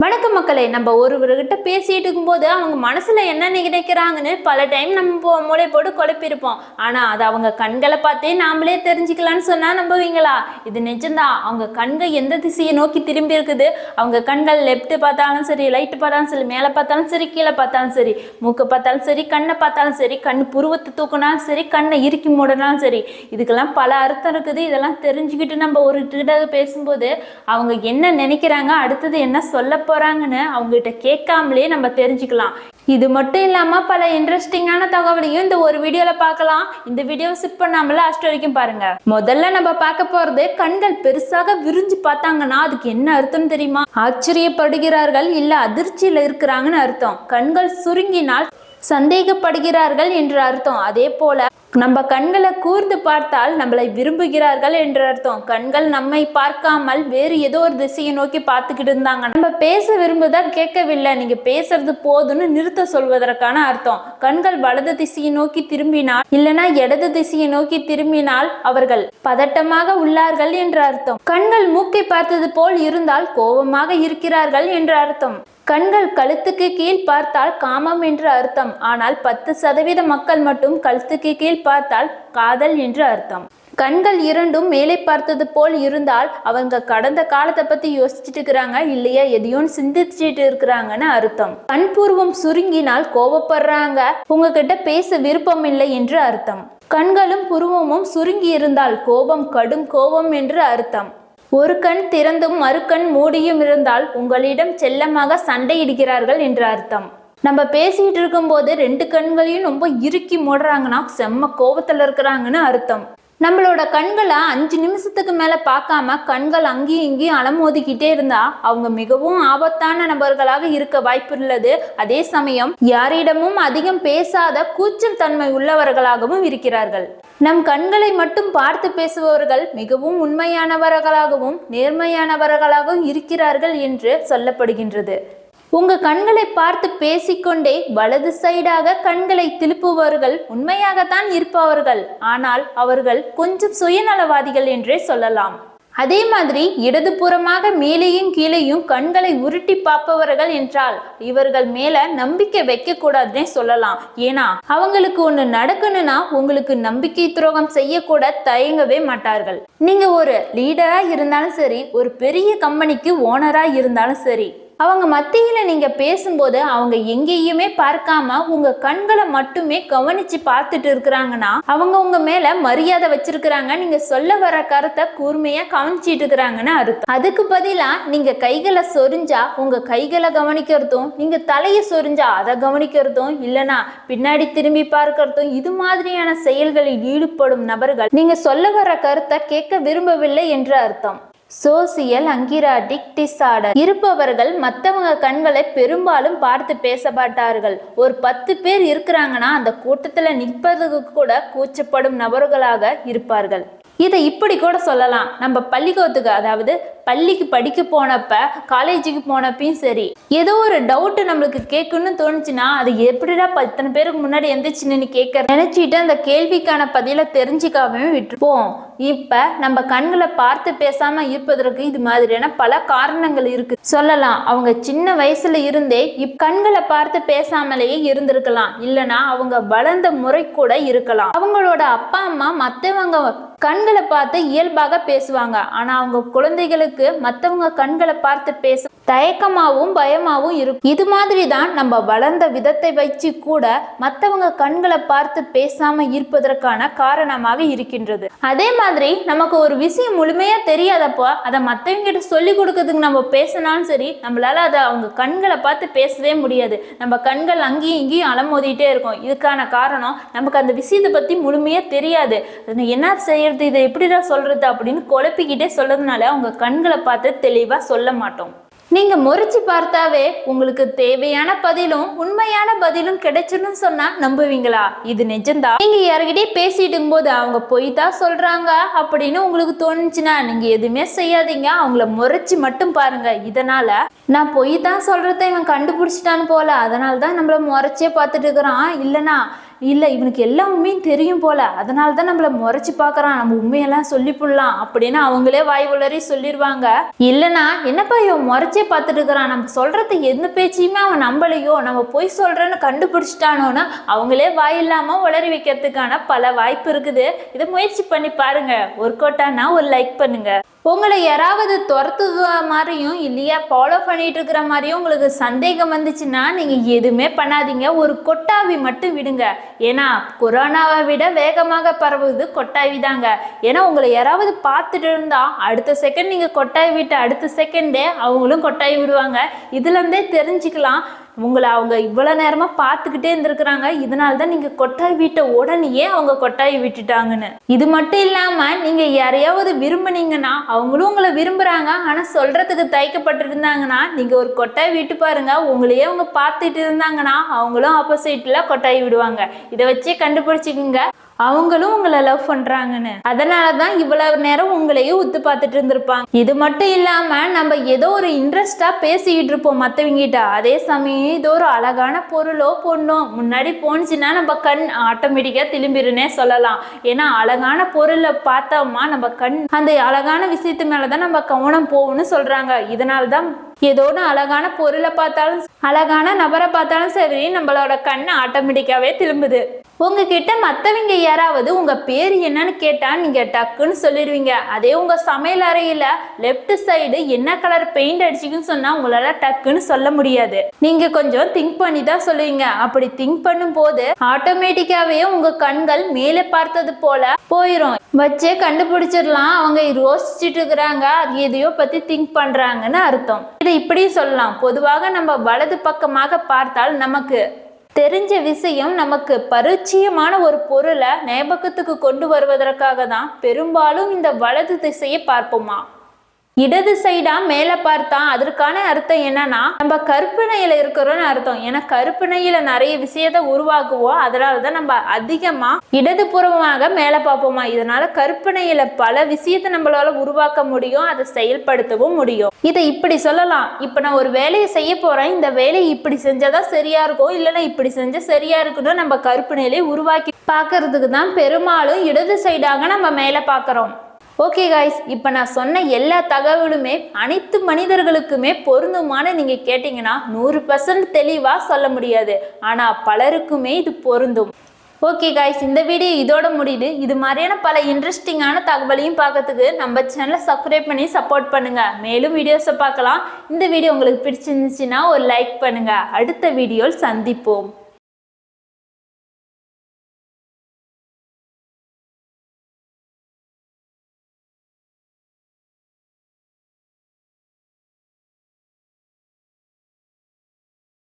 My வணக்க மக்களை நம்ம ஒருவர்கிட்ட பேசிட்டு இருக்கும்போது அவங்க மனசுல என்ன நினைக்கிறாங்கன்னு பல டைம் நம்ம போ- மூளை போட்டு குழப்பியிருப்போம். ஆனா அது அவங்க கண்களை பார்த்தே நாமளே தெரிஞ்சுக்கலாம்னு சொன்னா நம்புவீங்களா? இது நிஜம்தான். அவங்க கண்கள் எந்த திசையை நோக்கி திரும்பி இருக்குது? அவங்க கண்கள் லெஃப்ட் பார்த்தாலும் சரி ரைட் பார்த்தாலும் சரி மேலே பார்த்தாலும் சரி கீழே பார்த்தாலும் சரி மூக்கை பார்த்தாலும் சரி கண்ணை பார்த்தாலும் சரி கண் புருவத்தை தூக்கினாலும் சரி கண்ணை இறுக்கி மூடினாலும் சரி இதுக்கெல்லாம் பல அர்த்தம் இருக்குது. இதெல்லாம் தெரிஞ்சுக்கிட்டு நம்ம ஒரு கிட்ட பேசும்போது அவங்க என்ன நினைக்கிறாங்க அடுத்தது என்ன சொல்ல போறாங்கன்னு அவங்ககிட்ட கேட்காமலே நம்ம தெரிஞ்சுக்கலாம். இது மட்டும் இல்லாம பல இன்ட்ரெஸ்டிங்கான தகவலையும் இந்த ஒரு வீடியோல பார்க்கலாம். இந்த வீடியோ சிப் பண்ணாமல அஸ்ட் வரைக்கும் பாருங்க. முதல்ல நம்ம பார்க்க போறது கண்கள் பெருசாக விரிஞ்சு பார்த்தாங்கன்னா அதுக்கு என்ன அர்த்தம் தெரியுமா? ஆச்சரியப்படுகிறார்கள் இல்ல அதிர்ச்சியில இருக்கிறாங்கன்னு அர்த்தம். கண்கள் சுருங்கினால் சந்தேகப்படுகிறார்கள் என்று அர்த்தம். அதே போல நம்ம கண்களை கூர்ந்து பார்த்தால் நம்மளை விரும்புகிறார்கள் என்று அர்த்தம். கண்கள் நம்மை பார்க்காமல் வேறு ஏதோ ஒரு திசையை நோக்கி பார்த்துக்கிட்டு இருந்தாங்க. நம்ம பேச விரும்புதா கேட்கவில்லை. நீங்க பேசுறது போதும்னு நிறுத்த சொல்வதற்கான அர்த்தம். கண்கள் வலது திசையை நோக்கி திரும்பினால் இல்லனா இடது திசையை நோக்கி திரும்பினால் அவர்கள் பதட்டமாக உள்ளார்கள் என்று அர்த்தம். கண்கள் மூக்கை பார்த்தது போல் இருந்தால் கோபமாக இருக்கிறார்கள் என்று அர்த்தம். கண்கள் கழுத்துக்கு கீழ் பார்த்தால் காமம் என்று அர்த்தம். ஆனால் பத்து சதவீத மக்கள் மட்டும் கழுத்துக்கு கீழ் பார்த்தால் காதல் என்று அர்த்தம். கண்கள் இரண்டும் மேலே பார்த்தது போல் இருந்தால் அவங்க கடந்த காலத்தை பத்தி யோசிச்சுட்டு இருக்கிறாங்க இல்லையா? எதையும் சிந்திச்சுட்டு இருக்கிறாங்கன்னு அர்த்தம் கண்பூர்வம் சுருங்கினால் கோபப்படுறாங்க உங்ககிட்ட பேச விருப்பம் இல்லை என்று அர்த்தம். கண்களும் புருவமும் சுருங்கி இருந்தால் கோபம் கடும் கோபம் என்று அர்த்தம். ஒரு கண் திறந்தும் மறுகண் மூடியும் இருந்தால் உங்களிடம் செல்லமாக சண்டையிடுகிறார்கள் என்று அர்த்தம். நம்ம பேசிட்டு இருக்கும்போது ரெண்டு கண்களையும் ரொம்ப இறுக்கி மூடுறாங்கன்னா செம்ம கோபத்துல இருக்கிறாங்கன்னு அர்த்தம். நம்மளோட கண்களை அஞ்சு நிமிஷத்துக்கு மேல பார்க்காம கண்கள் அங்கேயும் இங்கேயும் அலமோதிக்கிட்டே இருந்தா அவங்க மிகவும் ஆபத்தான நபர்களாக இருக்க வாய்ப்பு உள்ளது. அதே சமயம் யாரிடமும் அதிகம் பேசாத கூச்சம் தன்மை உள்ளவர்களாகவும் இருக்கிறார்கள். நம் கண்களை மட்டும் பார்த்து பேசுபவர்கள் மிகவும் உண்மையானவர்களாகவும் நேர்மையானவர்களாகவும் இருக்கிறார்கள் என்று சொல்லப்படுகின்றது. உங்க கண்களை பார்த்து பேசிக்கொண்டே வலது சைடாக கண்களை திருப்புபவர்கள் உண்மையாகத்தான் இருப்பவர்கள். ஆனால் அவர்கள் கொஞ்சம் சுயநலவாதிகள் என்றே சொல்லலாம். அதே மாதிரி இடதுபுறமாக மேலேயும் கீழேயும் கண்களை உருட்டி பார்ப்பவர்கள் என்றால் இவர்கள் மேல நம்பிக்கை வைக்க கூடாதுன்னே சொல்லலாம். ஏன்னா அவங்களுக்கு ஒண்ணு நடக்கணும்னா உங்களுக்கு நம்பிக்கை துரோகம் செய்யக்கூட தயங்கவே மாட்டார்கள். நீங்க ஒரு லீடரா இருந்தாலும் சரி ஒரு பெரிய கம்பெனிக்கு ஓனரா இருந்தாலும் சரி அவங்க மத்தியில் நீங்கள் பேசும்போது அவங்க எங்கேயுமே பார்க்காம உங்கள் கண்களை மட்டுமே கவனித்து பார்த்துட்டு இருக்கிறாங்கன்னா அவங்க உங்கள் மேலே மரியாதை வச்சிருக்கிறாங்க. நீங்கள் சொல்ல வர கருத்தை கூர்மையாக கவனிச்சிட்டு இருக்கிறாங்கன்னு அர்த்தம். அதுக்கு பதிலாக நீங்கள் கைகளை சொரிஞ்சா உங்கள் கைகளை கவனிக்கிறதும் நீங்கள் தலையை சொரிஞ்சா அதை கவனிக்கிறதும் இல்லைனா பின்னாடி திரும்பி பார்க்கறதும் இது மாதிரியான செயல்களில் ஈடுபடும் நபர்கள் நீங்கள் சொல்ல வர கருத்தை கேட்க விரும்பவில்லை என்று அர்த்தம். சோசியல் அங்கிராட்டிக் டிஸார்டர் இருப்பவர்கள் மற்றவங்க கண்களை பெரும்பாலும் பார்த்து பேசப்பட்டார்கள் ஒரு பத்து பேர் இருக்கிறாங்கன்னா அந்த கூட்டத்தில் நிற்பதுக்கு கூட கூச்சப்படும் நபர்களாக இருப்பார்கள். இதை இப்படி கூட சொல்லலாம். நம்ம பள்ளிக்கூடத்துக்கு அதாவது பள்ளிக்கு படிக்க போனப்ப காலேஜுக்கு போனப்பையும் சரி ஏதோ ஒரு டவுட்டு நம்மளுக்கு கேட்கணும்னு தோணுச்சுன்னா அது எப்படிடா ப- இத்தனை பேருக்கு முன்னாடி எந்திரிச்சுன்னு கேட்க நினைச்சிட்டு அந்த கேள்விக்கான பதிலை தெரிஞ்சுக்காம விட்டுருப்போம். இப்போ நம்ம கண்களை பார்த்து பேசாம இருப்பதற்கு இது மாதிரியான பல காரணங்கள் இருக்கு. சொல்லலாம் அவங்க சின்ன வயசுல இருந்தே இப் கண்களை பார்த்து பேசாமலேயே இருந்திருக்கலாம். இல்லைனா அவங்க வளர்ந்த முறை கூட இருக்கலாம். அவங்களோட அப்பா அம்மா மற்றவங்க கண்களை பார்த்து இயல்பாக பேசுவாங்க. ஆனா அவங்க குழந்தைகளுக்கு மற்றவங்க கண்களை பார்த்து பேச தயக்கமாகவும் பயமாகவும் இருக்கும். இது மாதிரி தான் நம்ம வளர்ந்த விதத்தை வச்சு கூட மற்றவங்க கண்களை பார்த்து பேசாம இருப்பதற்கான காரணமாக இருக்கின்றது. அதே மாதிரி நமக்கு ஒரு விஷயம் முழுமையா தெரியாதப்போ அதை மற்றவங்க கிட்ட சொல்லி கொடுக்கறதுக்கு நம்ம பேசினாலும் சரி நம்மளால அதை அவங்க கண்களை பார்த்து பேசவே முடியாது. நம்ம கண்கள் அங்கேயும் இங்கேயும் அலமோதிட்டே இருக்கும். இதுக்கான காரணம் நமக்கு அந்த விஷயத்தை பத்தி முழுமையா தெரியாது. என்ன செய்யறது இதை எப்படிதான் சொல்றது அப்படின்னு குழப்பிக்கிட்டே சொல்றதுனால அவங்க கண்களை பார்த்து தெளிவா சொல்ல மாட்டோம். நீங்க முறிச்சு பார்த்தாவே உங்களுக்கு தேவையான பதிலும் உண்மையான பதிலும் கிடைச்சிடும் சொன்னா நம்புவீங்களா? இது நிஜம்தான். நீங்க யார்கிட்டயே பேசிட்டு போது அவங்க பொய் தான் சொல்றாங்க அப்படின்னு உங்களுக்கு தோணுச்சுன்னா நீங்க எதுவுமே செய்யாதீங்க. அவங்கள முறைச்சு மட்டும் பாருங்க. இதனால நான் பொய் தான் சொல்றத இவன் கண்டுபிடிச்சிட்டான்னு போல. அதனால தான் நம்மள முறைச்சே பார்த்துட்டு இருக்கிறான். இல்லைனா இல்லை இவனுக்கு எல்லா உண்மையும் தெரியும் போல. அதனால தான் நம்மளை முறைச்சி பார்க்கறான். நம்ம உண்மையெல்லாம் சொல்லி புடலாம் அப்படின்னு அவங்களே வாய் உளறி சொல்லிடுவாங்க இல்லைனா என்னப்பா இவன் முறைச்சே பார்த்துட்டு இருக்கிறான் நம்ம சொல்கிறது எந்த பேச்சையுமே அவன் நம்பலையோ? நம்ம பொய் சொல்கிறேன்னு கண்டுபிடிச்சிட்டானோன்னு அவங்களே வாய் இல்லாமல் உளறி வைக்கிறதுக்கான பல வாய்ப்பு இருக்குது. இதை முயற்சி பண்ணி பாருங்க. ஒர்க் அவுட் ஒரு லைக் பண்ணுங்கள் உங்களை யாராவது துரத்துது மாதிரியும் இல்லையா? ஃபாலோ பண்ணிட்டு இருக்கிற மாதிரியும் உங்களுக்கு சந்தேகம் வந்துச்சுன்னா நீங்க எதுவுமே பண்ணாதீங்க. ஒரு கொட்டாவி மட்டும் விடுங்க. ஏன்னா கொரோனாவை விட வேகமாக பரவுவது கொட்டாவி தாங்க ஏன்னா உங்களை யாராவது பார்த்துட்டு இருந்தா அடுத்த செகண்ட் நீங்க கொட்டாவி விட்டு அடுத்த செகண்டே அவங்களும் கொட்டாவி விடுவாங்க. இதுல இருந்தே தெரிஞ்சுக்கலாம். உங்களை அவங்க இவ்வளோ நேரமாக பார்த்துக்கிட்டே இருந்திருக்கிறாங்க. இதனால தான் நீங்கள் கொட்டாய் வீட்டை உடனேயே அவங்க கொட்டாய் விட்டுட்டாங்கன்னு. இது மட்டும் இல்லாமல் நீங்கள் யாரையாவது விரும்புனீங்கன்னா அவங்களும் உங்களை விரும்புகிறாங்க ஆனால் சொல்கிறதுக்கு தயக்கப்பட்டு இருந்தாங்கன்னா நீங்கள் ஒரு கொட்டாய் விட்டு பாருங்க. உங்களையே அவங்க பார்த்துட்டு இருந்தாங்கன்னா அவங்களும் ஆப்போசிட்டில் கொட்டாய் விடுவாங்க. இதை வச்சே கண்டுபிடிச்சிக்கோங்க. அவங்களும் உங்களை லவ் பண்றாங்கன்னு. அதனால தான் இவ்வளவு நேரம் உங்களையே உத்து பார்த்துட்டு இருந்திருப்பாங்க. இது மட்டும் இல்லாம நம்ம ஏதோ ஒரு இன்ட்ரெஸ்டா பேசிக்கிட்டு இருப்போம் மத்தவங்கிட்ட அதே சமயம் ஏதோ ஒரு அழகான பொருளோ பொண்ணோ முன்னாடி போனுச்சுன்னா நம்ம கண் ஆட்டோமேட்டிக்கா திரும்பிடுனே சொல்லலாம். ஏன்னா அழகான பொருளை பார்த்தோமா நம்ம கண்? அந்த அழகான விஷயத்து மேலதான் நம்ம கவனம் போகும்னு சொல்றாங்க. இதனால தான் ஏதோ ஒன்று அழகான பொருளை பார்த்தாலும் அழகான நபரை பார்த்தாலும் சரி நம்மளோட கண் ஆட்டோமேட்டிக்காவே திரும்புது. உங்ககிட்ட மற்றவங்க யாராவது உங்க பேர் என்னன்னு கேட்டா நீங்க டக்குன்னு சொல்லிடுவீங்க. அதே உங்க சமையல் அறையில லெஃப்ட் சைடு என்ன கலர் பெயிண்ட் அடிச்சிக்குன்னு சொன்னா உங்களால டக்குன்னு சொல்ல முடியாது. நீங்க கொஞ்சம் திங்க் பண்ணி தான் சொல்லுவீங்க. அப்படி திங்க் பண்ணும் போது ஆட்டோமேட்டிக்காவே உங்க கண்கள் மேலே பார்த்தது போல போயிடும் வச்சே கண்டுபிடிச்சிடலாம். அவங்க யோசிச்சுட்டு இருக்கிறாங்க. அது எதையோ பத்தி திங்க் பண்றாங்கன்னு அர்த்தம். இதை இப்படி சொல்லலாம். பொதுவாக நம்ம வலது பக்கமாக பார்த்தால் நமக்கு தெரிஞ்ச விஷயம் நமக்கு பரிச்சயமான ஒரு பொருளை ஞாபகத்துக்கு கொண்டு வருவதற்காக தான் பெரும்பாலும் இந்த வலது திசையை பார்ப்போமா? இடது சைடா மேலே பார்த்தா அதற்கான அர்த்தம் என்னன்னா நம்ம கற்பனையில இருக்கிறோம்னு அர்த்தம். ஏன்னா கற்பனையில நிறைய விஷயத்த உருவாக்குவோம். அதனாலதான் நம்ம அதிகமா இடதுபுறமாக மேலே பார்ப்போமா? இதனால கற்பனையில பல விஷயத்த நம்மளால உருவாக்க முடியும். அதை செயல்படுத்தவும் முடியும். இதை இப்படி சொல்லலாம். இப்போ நான் ஒரு வேலையை செய்ய போறேன். இந்த வேலையை இப்படி செஞ்சாதான் சரியா இருக்கும். இல்லைன்னா இப்படி செஞ்சா சரியா இருக்குன்னு நம்ம கற்பனையிலே உருவாக்கி பார்க்கறதுக்கு தான் பெரும்பாலும் இடது சைடாக நம்ம மேலே பார்க்குறோம். ஓகே காய்ஸ் இப்போ நான் சொன்ன எல்லா தகவலுமே அனைத்து மனிதர்களுக்குமே பொருந்துமான்னு நீங்கள் கேட்டிங்கன்னா நூறு பர்சன்ட் தெளிவாக சொல்ல முடியாது. ஆனால் பலருக்குமே இது பொருந்தும். ஓகே காய்ஸ் இந்த வீடியோ இதோட முடியுது. இது மாதிரியான பல இன்ட்ரெஸ்டிங்கான தகவலையும் பார்க்கறதுக்கு நம்ம சேனலை சப்ஸ்கிரைப் பண்ணி சப்போர்ட் பண்ணுங்கள் மேலும் வீடியோஸை பார்க்கலாம். இந்த வீடியோ உங்களுக்கு பிடிச்சிருந்துச்சுன்னா ஒரு லைக் பண்ணுங்கள் அடுத்த வீடியோவில் சந்திப்போம்.